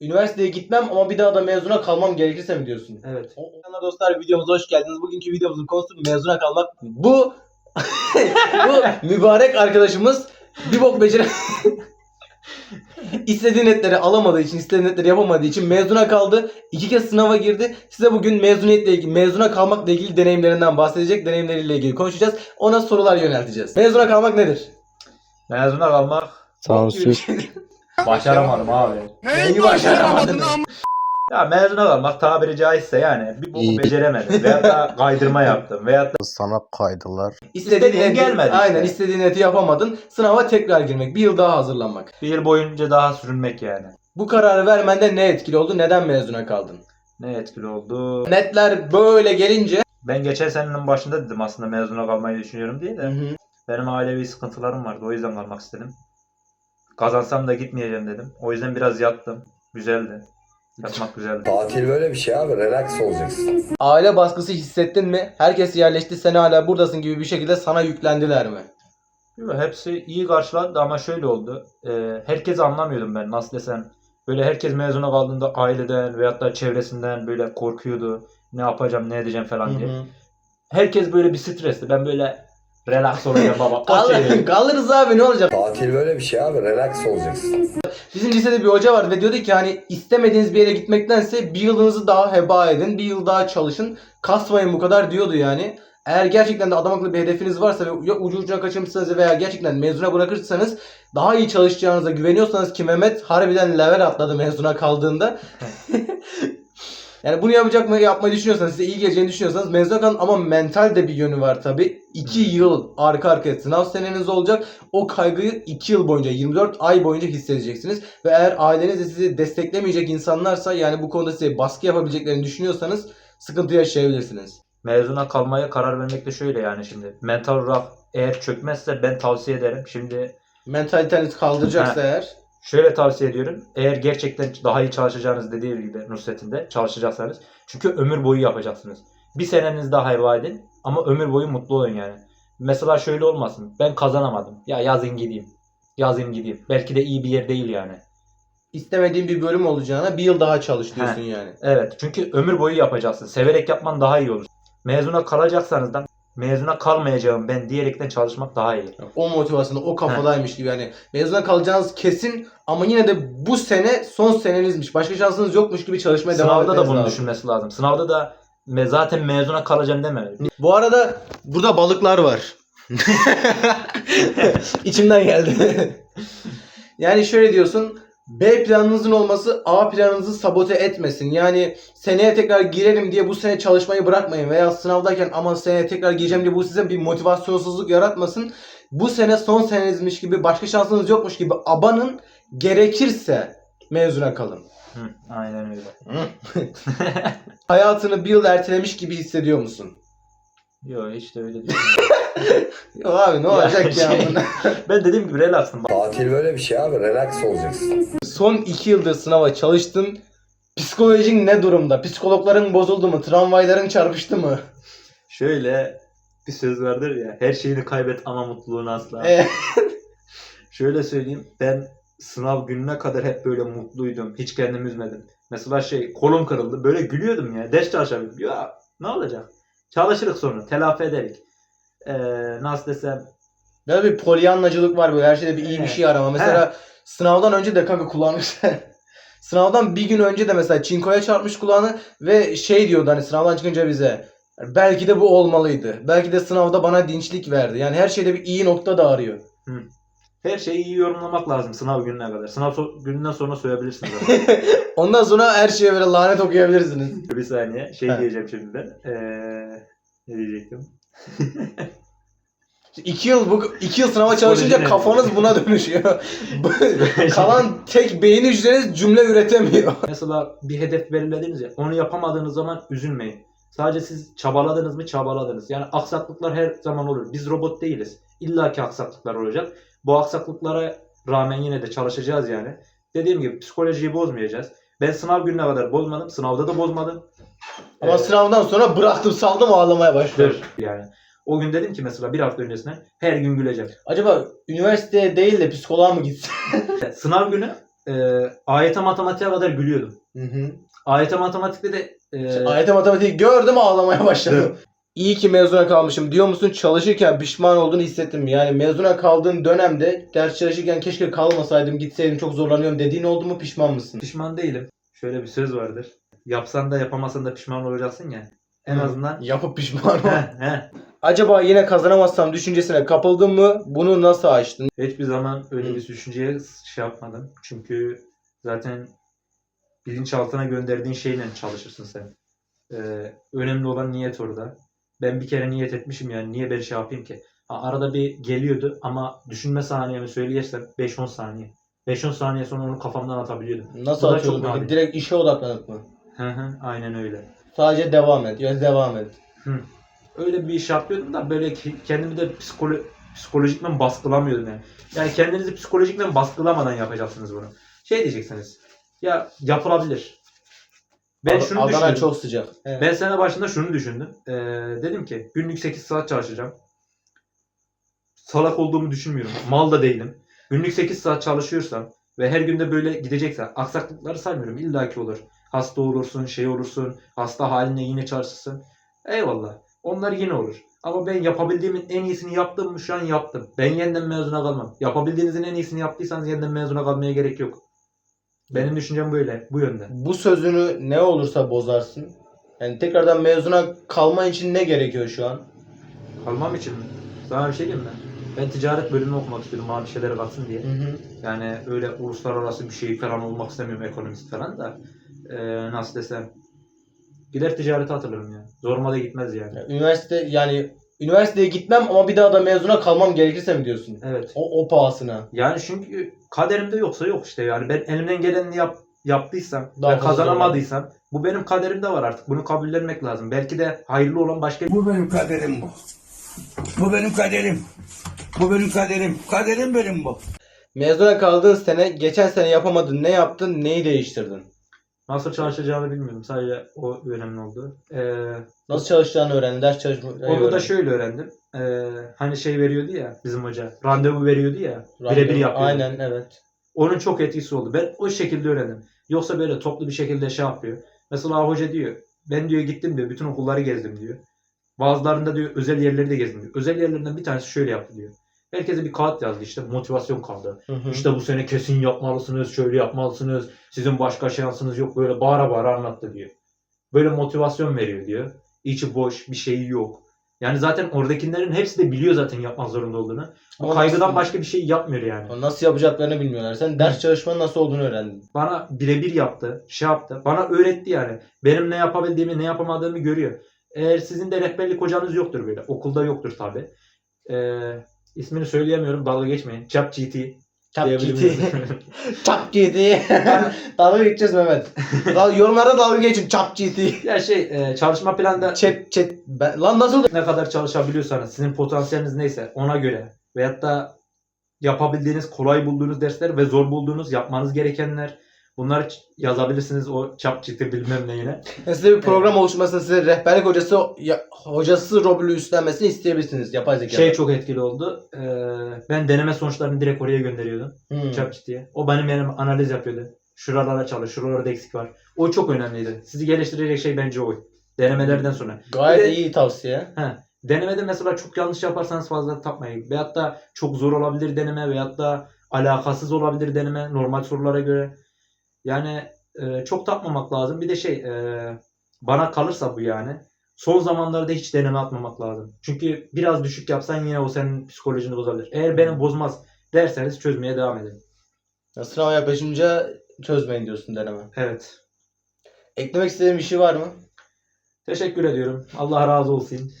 Üniversiteye gitmem ama bir daha da mezuna kalmam gerekirse mi diyorsun? Evet. Merhaba dostlar videomuza hoş geldiniz. Bugünkü videomuzun konusu mezuna kalmak. Bu bu mübarek arkadaşımız bir bok becere istediği netleri alamadığı için, istediği netleri yapamadığı için mezuna kaldı. İki kez sınava girdi. Size bugün mezuniyetle ilgili, mezuna kalmakla ilgili deneyimlerinden bahsedecek, deneyimleriyle ilgili konuşacağız. Ona sorular yönelteceğiz. Mezuna kalmak nedir? Mezuna kalmak Sansür. Başaramadım abi. Neyi başaramadın? Ya mezuna kalmak tabiri caizse yani bir boku İyi. beceremedim. Veyahut da kaydırma yaptım. Veyahut da Sana kaydılar. İstediğin gelmedi işte. Aynen istediğin neti yapamadın. Sınava tekrar girmek. Bir yıl daha hazırlanmak. bir yıl boyunca daha sürünmek yani. Bu kararı vermende ne etkili oldu? Neden mezuna kaldın? Ne etkili oldu. Netler böyle gelince Ben geçen senenin başında dedim aslında mezuna kalmayı düşünüyorum diye de. Hı hı. Benim ailevi sıkıntılarım vardı. O yüzden kalmak istedim. Kazansam da gitmeyeceğim dedim. O yüzden biraz yattım. Güzeldi. Yatmak güzeldi. Tatil böyle bir şey abi. Relax olacaksın. aile baskısı hissettin mi? Herkes yerleşti sen hala buradasın gibi bir şekilde sana yüklendiler mi? Yok, Hepsi iyi karşılandı ama şöyle oldu. Ee, herkesi anlamıyordum ben nasıl desem. Böyle herkes mezuna kaldığında aileden veyahut da çevresinden böyle korkuyordu. Ne yapacağım ne edeceğim falan diye. Hı hı. Herkes böyle bir stresli. Ben böyle relax olacağım baba. Kal- kalırız abi ne olacak? Tatil böyle bir şey abi. Relax olacaksın. Bizim lisede bir hoca var ve diyordu ki hani istemediğiniz bir yere gitmektense bir yılınızı daha heba edin. Bir yıl daha çalışın. Kasmayın bu kadar diyordu yani. Eğer gerçekten de adam akıllı bir hedefiniz varsa ve ya ucu ucuna kaçırmışsanız veya gerçekten mezuna bırakırsanız daha iyi çalışacağınıza güveniyorsanız ki Mehmet harbiden level atladı mezuna kaldığında. yani bunu yapacak mı yapmayı düşünüyorsanız size iyi geleceğini düşünüyorsanız kalın ama mental de bir yönü var tabi. 2 yıl arka arkaya sınav seneniz olacak. O kaygıyı 2 yıl boyunca 24 ay boyunca hissedeceksiniz. Ve eğer aileniz de sizi desteklemeyecek insanlarsa yani bu konuda size baskı yapabileceklerini düşünüyorsanız sıkıntı yaşayabilirsiniz. Mezuna kalmaya karar vermek de şöyle yani şimdi. Mental olarak eğer çökmezse ben tavsiye ederim. Şimdi Mentaliteniz kaldıracaksa eğer Şöyle tavsiye ediyorum. Eğer gerçekten daha iyi çalışacağınız dediği gibi Nusret'in de çalışacaksanız. Çünkü ömür boyu yapacaksınız. Bir seneniz daha heba edin ama ömür boyu mutlu olun yani. Mesela şöyle olmasın. Ben kazanamadım. Ya yazın gideyim. Yazayım gideyim. Belki de iyi bir yer değil yani. istemediğin bir bölüm olacağına bir yıl daha çalış diyorsun yani. Evet. Çünkü ömür boyu yapacaksın. Severek yapman daha iyi olur. Mezuna kalacaksanız da mezuna kalmayacağım ben diyerekten çalışmak daha iyi. O motivasyonda o kafadaymış gibi yani. Mezuna kalacağınız kesin ama yine de bu sene son senenizmiş. Başka şansınız yokmuş gibi çalışmaya devam Sınavda da bunu lazım. düşünmesi lazım. Sınavda da me- zaten mezuna kalacağım deme. Bu arada burada balıklar var. İçimden geldi. yani şöyle diyorsun. B planınızın olması A planınızı sabote etmesin. Yani seneye tekrar girelim diye bu sene çalışmayı bırakmayın. Veya sınavdayken aman seneye tekrar gireceğim diye bu size bir motivasyonsuzluk yaratmasın. Bu sene son senenizmiş gibi başka şansınız yokmuş gibi abanın. Gerekirse mezuna kalın. Hı, aynen öyle. Hayatını bir yıl ertelemiş gibi hissediyor musun? Yok hiç de öyle değil. Yok abi ne olacak ya şey- buna? ben dediğim gibi relaxım. Tatil böyle bir şey abi. Relax olacaksın. Son iki yıldır sınava çalıştın. Psikolojin ne durumda? Psikologların bozuldu mu? Tramvayların çarpıştı mı? Şöyle bir söz vardır ya. Her şeyini kaybet ama mutluluğunu asla. Şöyle söyleyeyim. Ben sınav gününe kadar hep böyle mutluydum. Hiç kendimi üzmedim. Mesela şey kolum kırıldı. Böyle gülüyordum ya. Ders çalışabildim. Ya ne olacak? Çalışırız sonra. Telafi ederik. Ee, nasıl desem. Böyle bir polyanlacılık var böyle her şeyde bir iyi bir şey arama. Mesela sınavdan önce de kanka kullanmış. sınavdan bir gün önce de mesela çinkoya çarpmış kulağını ve şey diyordu hani sınavdan çıkınca bize belki de bu olmalıydı. Belki de sınavda bana dinçlik verdi. Yani her şeyde bir iyi nokta da arıyor. Her şeyi iyi yorumlamak lazım sınav gününe kadar. Sınav so- gününden sonra soyabilirsiniz. zaten. Ondan sonra her şeye böyle lanet okuyabilirsiniz. bir saniye. Şey diyeceğim şimdi ben. Ee, ne diyecektim? İki yıl bu iki yıl sınava çalışınca kafanız buna dönüşüyor. Kalan tek beyin hücreniz cümle üretemiyor. Mesela bir hedef belirlediniz ya. Onu yapamadığınız zaman üzülmeyin. Sadece siz çabaladınız mı çabaladınız. Yani aksaklıklar her zaman olur. Biz robot değiliz. İlla ki aksaklıklar olacak. Bu aksaklıklara rağmen yine de çalışacağız yani. Dediğim gibi psikolojiyi bozmayacağız. Ben sınav gününe kadar bozmadım. Sınavda da bozmadım. Ama Ee, sınavdan sonra bıraktım saldım ağlamaya başladım. yani. O gün dedim ki mesela bir hafta öncesinden her gün güleceğim. Acaba üniversiteye değil de psikoloğa mı gitsin? Sınav günü e, AYT matematiğe kadar gülüyordum. Hı hı. AYT matematikte de e, AYT matematik gördüm ağlamaya başladım. İyi ki mezuna kalmışım diyor musun? Çalışırken pişman olduğunu hissettim. Yani mezuna kaldığın dönemde ders çalışırken keşke kalmasaydım gitseydim çok zorlanıyorum dediğin oldu mu pişman mısın? pişman değilim. Şöyle bir söz vardır. Yapsan da yapamasan da pişman olacaksın ya. En Hı. azından Yapıp pişman ol. Acaba yine kazanamazsam düşüncesine kapıldın mı? Bunu nasıl aştın? Hiçbir zaman öyle bir düşünceye şey yapmadım. Çünkü zaten bilinçaltına gönderdiğin şeyle çalışırsın sen. Ee, önemli olan niyet orada. Ben bir kere niyet etmişim yani niye ben şey yapayım ki? Ha, arada bir geliyordu ama düşünme saniyemi söyleyersem 5-10 saniye. 5-10 saniye sonra onu kafamdan atabiliyordum. Nasıl Bu da çok peki? nadir. Direkt işe odaklanıp mı? Hı hı, Aynen öyle. Sadece devam et. Ya devam et. Öyle bir iş yapıyordum da böyle kendimi de psikolo psikolojikmen baskılamıyordum yani. Yani kendinizi psikolojikmen baskılamadan yapacaksınız bunu. Şey diyeceksiniz. Ya yapılabilir. Ben Ad- şunu Adana düşündüm. çok sıcak. Evet. Ben sene başında şunu düşündüm. Ee, dedim ki günlük 8 saat çalışacağım. Salak olduğumu düşünmüyorum. Mal da değilim. Günlük 8 saat çalışıyorsam ve her günde böyle gideceksen aksaklıkları saymıyorum. İlla ki olur. Hasta olursun, şey olursun, hasta haline yine çalışırsın. Eyvallah. Onlar yine olur. Ama ben yapabildiğimin en iyisini yaptım mı şu an yaptım. Ben yeniden mezuna kalmam. Yapabildiğinizin en iyisini yaptıysanız yeniden mezuna kalmaya gerek yok. Benim düşüncem böyle. Bu yönde. Bu sözünü ne olursa bozarsın. Yani tekrardan mezuna kalman için ne gerekiyor şu an? Kalmam için mi? Sana bir şey diyeyim mi? Ben ticaret bölümü okumak istedim bana bir şeylere katsın diye. Hı hı. Yani öyle uluslararası bir şey falan olmak istemiyorum ekonomist falan da. Ee, nasıl desem. Gider ticarete atılırım ya. Zoruma da gitmez yani. Ya Üniversite yani üniversiteye gitmem ama bir daha da mezuna kalmam gerekirse mi diyorsun? Evet. O, o pahasına. Yani çünkü kaderimde yoksa yok işte yani. Ben elimden gelenini yap, yaptıysam Daha ve kazanamadıysam bu benim kaderimde var artık. Bunu kabullenmek lazım. Belki de hayırlı olan başka Bu benim kaderim bu. Bu benim kaderim. Bu benim kaderim. Kaderim benim bu. Mezuna kaldığın sene geçen sene yapamadın ne yaptın neyi değiştirdin? Nasıl çalışacağını bilmiyorum. Sadece o önemli oldu. Ee, Nasıl çalışacağını öğrendin ders çalışmayı Onu da şöyle öğrendim. Ee, hani şey veriyordu ya bizim hoca. Randevu veriyordu ya. Randevu, Birebir yapıyordu. Aynen evet. Onun çok etkisi oldu. Ben o şekilde öğrendim. Yoksa böyle toplu bir şekilde şey yapıyor. Mesela hoca diyor. Ben diyor gittim diyor. Bütün okulları gezdim diyor. Bazılarında diyor özel yerleri de gezdim diyor. Özel yerlerinden bir tanesi şöyle yaptı diyor. Herkese bir kağıt yazdı işte motivasyon kağıdı. Hı hı. İşte bu sene kesin yapmalısınız, şöyle yapmalısınız. Sizin başka şansınız yok. Böyle bağıra bağıra anlattı diyor. Böyle motivasyon veriyor diyor. İçi boş, bir şeyi yok. Yani zaten oradakilerin hepsi de biliyor zaten yapmak zorunda olduğunu. Ama kaygıdan nasıl- başka bir şey yapmıyor yani. Nasıl yapacaklarını bilmiyorlar. Sen ders çalışmanın nasıl olduğunu öğrendin. Bana birebir yaptı, şey yaptı. Bana öğretti yani. Benim ne yapabildiğimi, ne yapamadığımı görüyor. Eğer sizin de rehberlik hocanız yoktur böyle. Okulda yoktur tabi. Ee, ismini söyleyemiyorum. Dalga geçmeyin. Çap diyebilir gitti. miyiz? Çap gitti. dalga geçeceğiz Mehmet. Dal, yorumlarda dalga geçin. Çap gitti. ya şey, e, çalışma planında Chat chat. Ben, lan nasıl? ne kadar çalışabiliyorsanız, sizin potansiyeliniz neyse ona göre veyahut da yapabildiğiniz, kolay bulduğunuz dersler ve zor bulduğunuz, yapmanız gerekenler bunları yazabilirsiniz o çap çıtı bilmem neyine. Yani size bir program oluşmasını size rehberlik hocası ya, hocası rolü üstlenmesini isteyebilirsiniz. Yapay zeka. Şey çok etkili oldu. Ee, ben deneme sonuçlarını direkt oraya gönderiyordum. Hmm. Çap. O benim benim analiz yapıyordu. Şuralara çalış, şuralarda eksik var. O çok önemliydi. Sizi geliştirecek şey bence o. Denemelerden sonra. Gayet de- iyi tavsiye. He. Denemede mesela çok yanlış yaparsanız fazla takmayın. Veyahut da çok zor olabilir deneme veyahut da alakasız olabilir deneme normal sorulara göre. Yani e, çok takmamak lazım. Bir de şey e, bana kalırsa bu yani son zamanlarda hiç deneme atmamak lazım. Çünkü biraz düşük yapsan yine o senin psikolojini bozabilir. Eğer benim bozmaz derseniz çözmeye devam edin. Ya, Sınava yaklaşınca çözmeyin diyorsun deneme. Evet. Eklemek istediğin bir şey var mı? Teşekkür ediyorum. Allah razı olsun.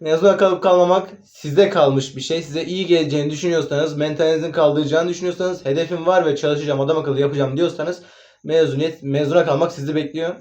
Mezuna kalıp kalmamak size kalmış bir şey. Size iyi geleceğini düşünüyorsanız, mentalinizin kaldıracağını düşünüyorsanız, hedefim var ve çalışacağım, adam akıllı yapacağım diyorsanız mezuniyet, mezuna kalmak sizi bekliyor.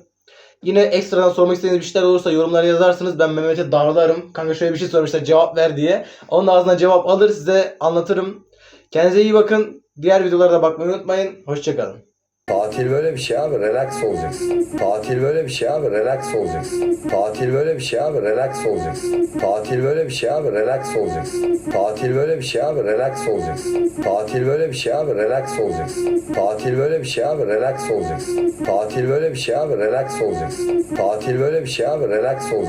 Yine ekstradan sormak istediğiniz bir şeyler olursa yorumlara yazarsınız. Ben Mehmet'e darlarım. Kanka şöyle bir şey sormuşlar cevap ver diye. Onun ağzından cevap alır size anlatırım. Kendinize iyi bakın. Diğer videolara da bakmayı unutmayın. Hoşçakalın. Tatil böyle bir şey abi relax olacaksın. Tatil böyle bir şey abi relax olacaksın. Tatil böyle bir şey abi relax olacaksın. Tatil böyle bir şey abi relax olacaksın. Tatil böyle bir şey abi relax olacaksın. Tatil böyle bir şey abi relax olacaksın. Tatil böyle bir şey abi relax olacaksın. Tatil böyle bir şey abi relax olacaksın. Tatil böyle bir şey abi relax olacaksın.